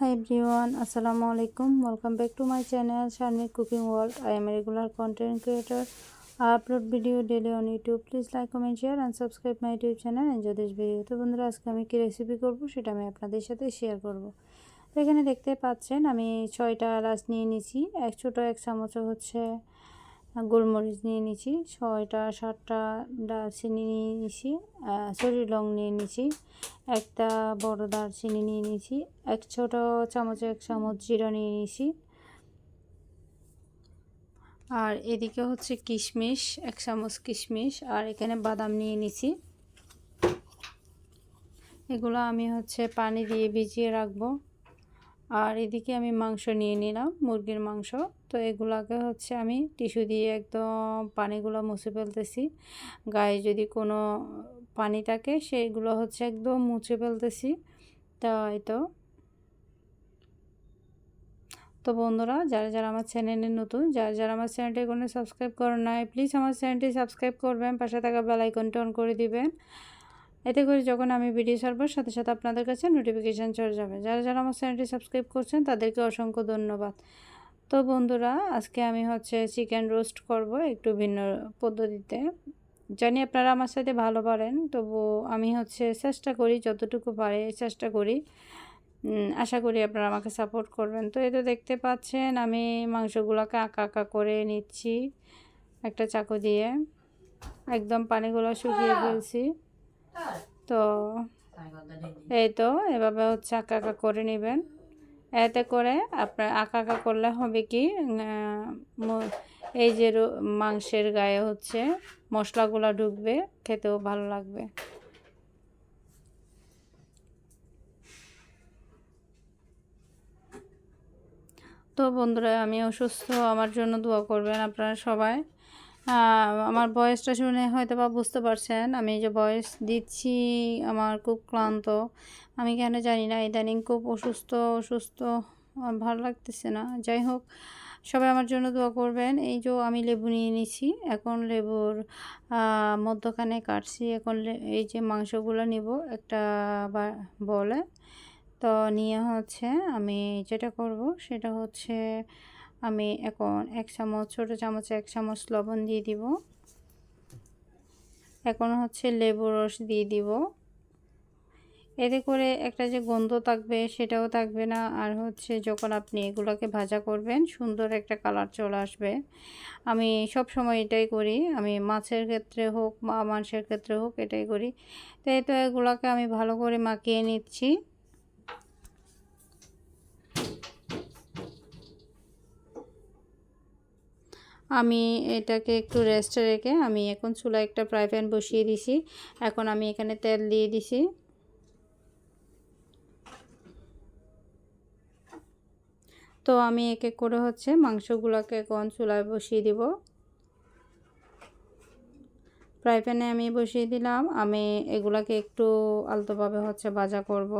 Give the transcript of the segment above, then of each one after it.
High everyone আসসালামু আলাইকুম welcome back to my channel Sharmik cooking world I am regular content creator upload video daily on YouTube please like comment share and subscribe my YouTube channel and Jyotish video তো বন্ধুরা আজকে আমি কী recipe করব, সেটা আমি আপনাদের সাথে share করব। এখানে দেখতে পাচ্ছেন, আমি ছয়টা এলাচ নিয়ে নিয়েছি। এক ছোটো, এক চামচ হচ্ছে গোলমরিচ নিয়ে নিছি, ছয়টা, সাতটা দারচিনি নিয়ে নিছি সরি লং নিয়ে নিছি, একটা বড় দারচিনি নিয়ে নিছি, এক ছোট চামচ, এক চামচ জিরা নিয়ে নিছি। আর এদিকে হচ্ছে কিশমিশ, এক চামচ কিশমিশ, আর এখানে বাদাম নিয়ে নিছি। এগুলো আমি হচ্ছে পানি দিয়ে ভিজিয়ে রাখব। আর এদিকে আমি মাংস নিয়ে নিলাম, মুরগির মাংস। তো এগুলাকে হচ্ছে আমি টিস্যু দিয়ে একদম পানিগুলো মুছে ফেলতেছি। গায়ে যদি কোনো পানি থাকে, সেইগুলো হচ্ছে একদম মুছে ফেলতেছি। তাই তো তো বন্ধুরা, যারা যারা আমার চ্যানেলে নতুন, যারা যারা আমার চ্যানেলটি কোনো সাবস্ক্রাইব করেন নাই প্লিজ আমার চ্যানেলটি সাবস্ক্রাইব করবেন, পাশে থাকা বেলাইকনটি অন করে দিবেন। এতে করে যখন আমি ভিডিও ছাড়বো সাথে সাথে আপনাদের কাছে নোটিফিকেশান চলে যাবে। যারা যারা আমার চ্যানেলটি সাবস্ক্রাইব করছেন তাদেরকে অসংখ্য ধন্যবাদ। তো বন্ধুরা আজকে আমি হচ্ছে চিকেন রোস্ট করব একটু ভিন্ন পদ্ধতিতে। জানি আপনারা আমার সাথে ভালো পারেন তবু আমি হচ্ছে চেষ্টা করি যতটুকু পারে চেষ্টা করি। আশা করি আপনারা আমাকে সাপোর্ট করবেন। তো এই তো দেখতে পাচ্ছেন আমি মাংসগুলোকে আঁকা আঁকা করে নিচ্ছি একটা চাকু দিয়ে। একদম পানিগুলো শুকিয়ে ফেলছি। তো এই তো এভাবে হচ্ছে আঁকা আঁকা করে নেবেন। এতে করে আপনার আঁকা আঁকা করলে হবে কি এই যে মাংসের গায়ে হচ্ছে মশলাগুলো ঢুকবে, খেতেও ভালো লাগবে। তো বন্ধুরা আমি অসুস্থ আমার জন্য দোয়া করবেন আপনারা সবাই। আমার বয়সটা শুনে হয়তো বা বুঝতে পারছেন। আমি যে বয়স দিচ্ছি, আমার খুব ক্লান্ত। আমি কেন জানি না, ইদানিং খুব অসুস্থ অসুস্থ ভালো লাগতেছে না। যাই হোক, সবাই আমার জন্য দোয়া করবেন। এই যে আমি লেবু নিয়ে নিছি, এখন লেবুর মধ্যখানে কাটছি। এখন এই যে মাংসগুলো নিব একটা বলে। তো নিয়ে হচ্ছে, আমি যেটা করব সেটা হচ্ছে আমি এখন এক চামচ, ছোটো চামচে এক চামচ লবণ দিয়ে দিব। এখন হচ্ছে লেবু রস দিয়ে দিব। এতে করে একটা যে গন্ধ থাকবে সেটাও থাকবে না। আর হচ্ছে যখন আপনি এগুলোকে ভাজা করবেন, সুন্দর একটা কালার চলে আসবে। আমি সব সময় এটাই করি। আমি মাছের ক্ষেত্রে হোক বা মাংসের ক্ষেত্রে হোক এটাই করি। তো এই তো এগুলোকে আমি ভালো করে মাখিয়ে নিচ্ছি। আমি এটাকে একটু রেস্টে রেখে আমি এখন চুলা একটা ফ্রাই প্যান বসিয়ে দিছি। এখন আমি এখানে তেল দিয়ে দিছি। তো আমি এক এক করে হচ্ছে মাংসগুলোকে এখন চুলায় বসিয়ে দিব। ফ্রাই প্যানে আমি বসিয়ে দিলাম। আমি এগুলাকে একটু আলতোভাবে হচ্ছে ভাজা করব।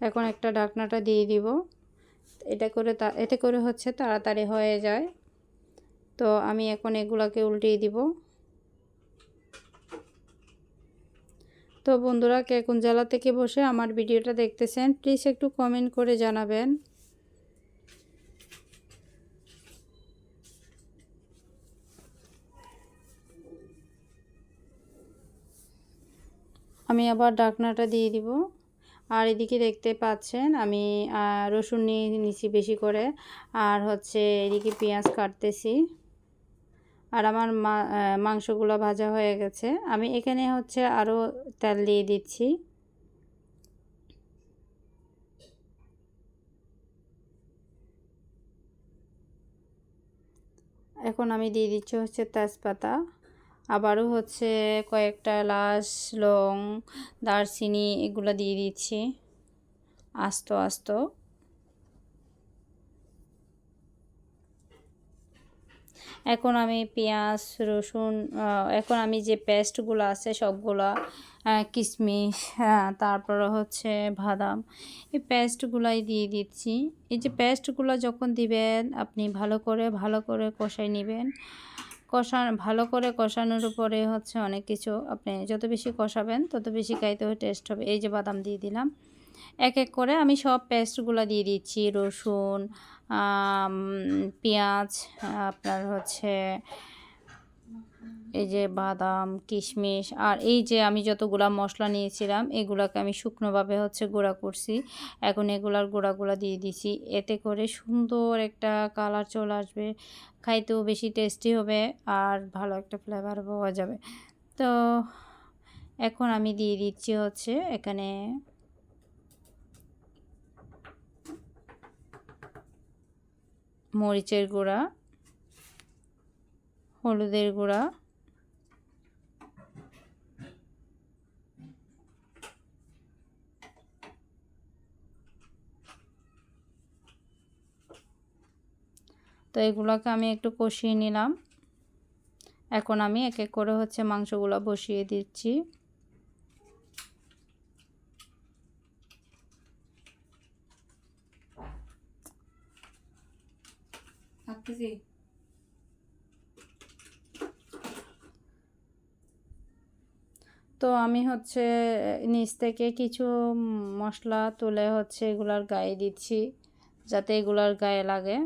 এখন একটা ঢাকনাটা দিয়ে দিব। এটা করে এতে করে হচ্ছে তাড়াতাড়ি হয়ে যায়। তো আমি এখন এগুলাকে উল্টিয়ে দিব। তো বন্ধুরা, কে কোন জেলা থেকে বসে আমার ভিডিওটা দেখতেছেন প্লিজ একটু কমেন্ট করে জানাবেন। আমি আবার ডাকনাটা দিয়ে দিব। আর এদিকে দেখতে পাচ্ছেন, আমি রসুন নিয়ে নিছি বেশি করে। আর হচ্ছে এদিকে পেঁয়াজ কাটতেছি। আর আমার মাংসগুলো ভাজা হয়ে গেছে। আমি এখানে হচ্ছে আরও তেল দিয়ে দিচ্ছি। এখন আমি দিয়ে দিচ্ছি হচ্ছে তেজপাতা। আবারও হচ্ছে কয়েকটা এলাচ, লং, দারচিনি এগুলো দিয়ে দিচ্ছি। আস্ত আস্ত। এখন আমি পেঁয়াজ, রসুন এখন আমি যে পেস্টগুলো আছে সবগুলা কিশমিশ হ্যাঁ তারপরে হচ্ছে বাদাম, এই পেস্টগুলাই দিয়ে দিচ্ছি। এই যে পেস্টগুলো যখন দিবেন, আপনি ভালো করে ভালো করে কষাই নেবেন। কষা, ভালো করে কষানোর উপরে হচ্ছে অনেক কিছু আপনি যত বেশি কষাবেন, তত বেশি খাইতে টেস্ট হবে। এই যে বাদাম দিয়ে দিলাম। এক এক করে আমি সব পেস্টগুলো দিয়ে দিচ্ছি। রসুন পেঁয়াজ আপনার হচ্ছে এই যে বাদাম, কিশমিশ আর এই যে আমি যতগুলা মশলা নিয়েছিলাম, এগুলাকে আমি শুকনোভাবে হচ্ছে গুঁড়া করছি। এখন এগুলার গুঁড়াগুলা দিয়ে দিছি। এতে করে সুন্দর একটা কালার চলে আসবে। খাইতেও বেশি টেস্টি হবে আর ভালো একটা ফ্লেভার পাওয়া যাবে। তো এখন আমি দিয়ে দিচ্ছি হচ্ছে এখানে মরিচের গুঁড়া, হলুদের গুঁড়া তো এগুলোকে আমি একটু কষিয়ে নিলাম। এখন আমি এক এক করে হচ্ছে মাংসগুলো বসিয়ে দিচ্ছি। তো আমি হচ্ছে নিচ থেকে কিছু মশলা তুলে হচ্ছে এগুলার গায়ে দিচ্ছি যাতে এগুলার গায়ে লাগে।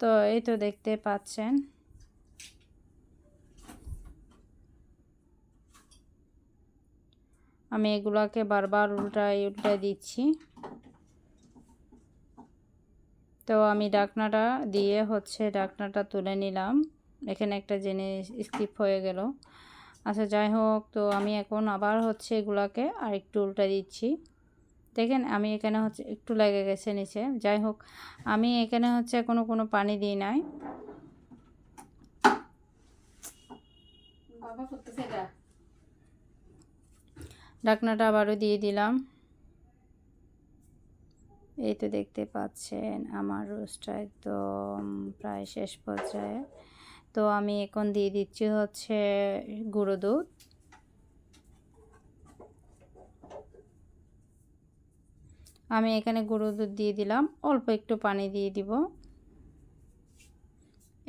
তো এই তো দেখতে পাচ্ছেন। আমি এগুলাকে বারবার উল্টাই উল্টাই দিচ্ছি। তো আমি ডাকনাটা দিয়ে হচ্ছে ডাকনাটা তুলে নিলাম। এখানে একটা জিনিস স্কিপ হয়ে গেল। আচ্ছা যাই হোক, তো আমি এখন আবার হচ্ছে এগুলাকে আর একটু উল্টা দিচ্ছি। দেখেন আমি এখানে হচ্ছে একটু লেগে গেছে নিচে। যাই হোক আমি এখানে হচ্ছে কোনো কোনো পানি দিই নাই। ঢাকনাটা আবারও দিয়ে দিলাম। এই তো দেখতে পাচ্ছেন আমার রোস্টটা একদম প্রায় শেষ পর্যায়ে। তো আমি এখন দিয়ে দিচ্ছি হচ্ছে গুঁড়ো দুধ। আমি এখানে গুঁড়ো দুধ দিয়ে দিলাম। অল্প একটু পানি দিয়ে দিব।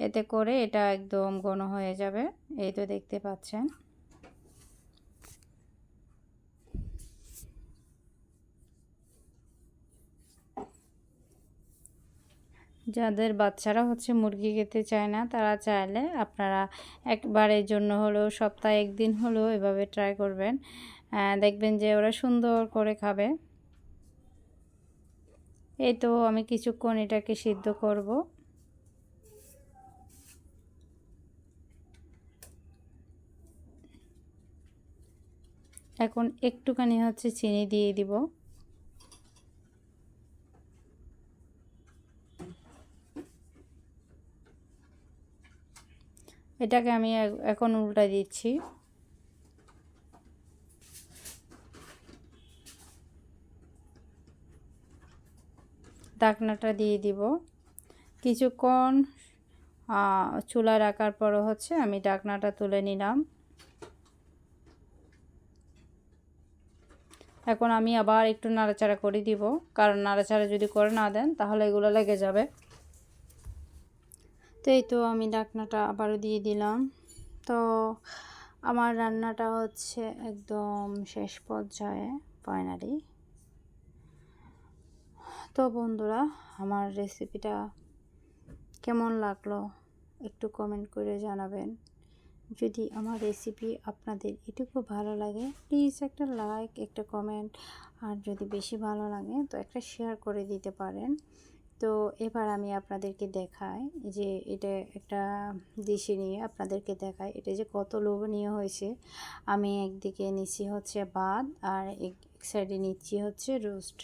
এতে করে এটা একদম ঘন হয়ে যাবে। এই তো দেখতে পাচ্ছেন। যাদের বাচ্চারা হচ্ছে মুরগি খেতে চায় না, তারা চাইলে আপনারা একবারের জন্য হলেও, সপ্তাহে একদিন হলেও এভাবে ট্রাই করবেন। দেখবেন যে ওরা সুন্দর করে খাবে। এই তো আমি কিছুক্ষণ এটাকে সিদ্ধ করব। এখন একটুখানি হচ্ছে চিনি দিয়ে দিব। এটাকে আমি এখন উল্টা দিচ্ছি। ঢাকনাটা দিয়ে দিব। কিছুক্ষণ চুলা রাখার পরও হচ্ছে, আমি ঢাকনাটা তুলে নিলাম। এখন আমি আবার একটু নাড়াচাড়া করে দিব, কারণ নাড়াচাড়া যদি করে না দেন, তাহলে এগুলো লেগে যাবে। তো এই তো আমি ডাকনাটা আবারও দিয়ে দিলাম। তো আমার রান্নাটা হচ্ছে একদম শেষ পর্যায়ে, ফাইনালি। তো বন্ধুরা, আমার রেসিপিটা কেমন লাগল একটু কমেন্ট করে জানাবেন। যদি আমার রেসিপি আপনাদের এটুকু ভালো লাগে প্লিজ একটা লাইক একটা কমেন্ট আর যদি বেশি ভালো লাগে, তো একটা শেয়ার করে দিতে পারেন। তো এবার আমি আপনাদেরকে দেখাই যে এটা একটা দেশি নিয়ে আপনাদেরকে দেখাই। এটা যে কত লোভনীয় হয়েছে। আমি একদিকে নিচ্ছি হচ্ছে ভাত, আর এক সাইডে নিচ্ছি হচ্ছে রোস্ট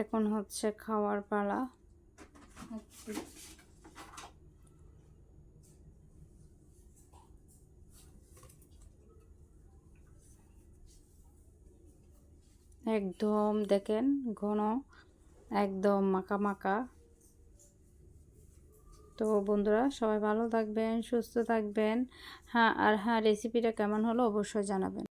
এখন হচ্ছে খাওয়ার পালা। একদম দেখেন ঘন একদম মাকা মাকা তো বন্ধুরা সবাই ভালো থাকবেন সুস্থ থাকবেন। হ্যাঁ আর হ্যাঁ রেসিপিটা কেমন হলো অবশ্যই জানাবেন।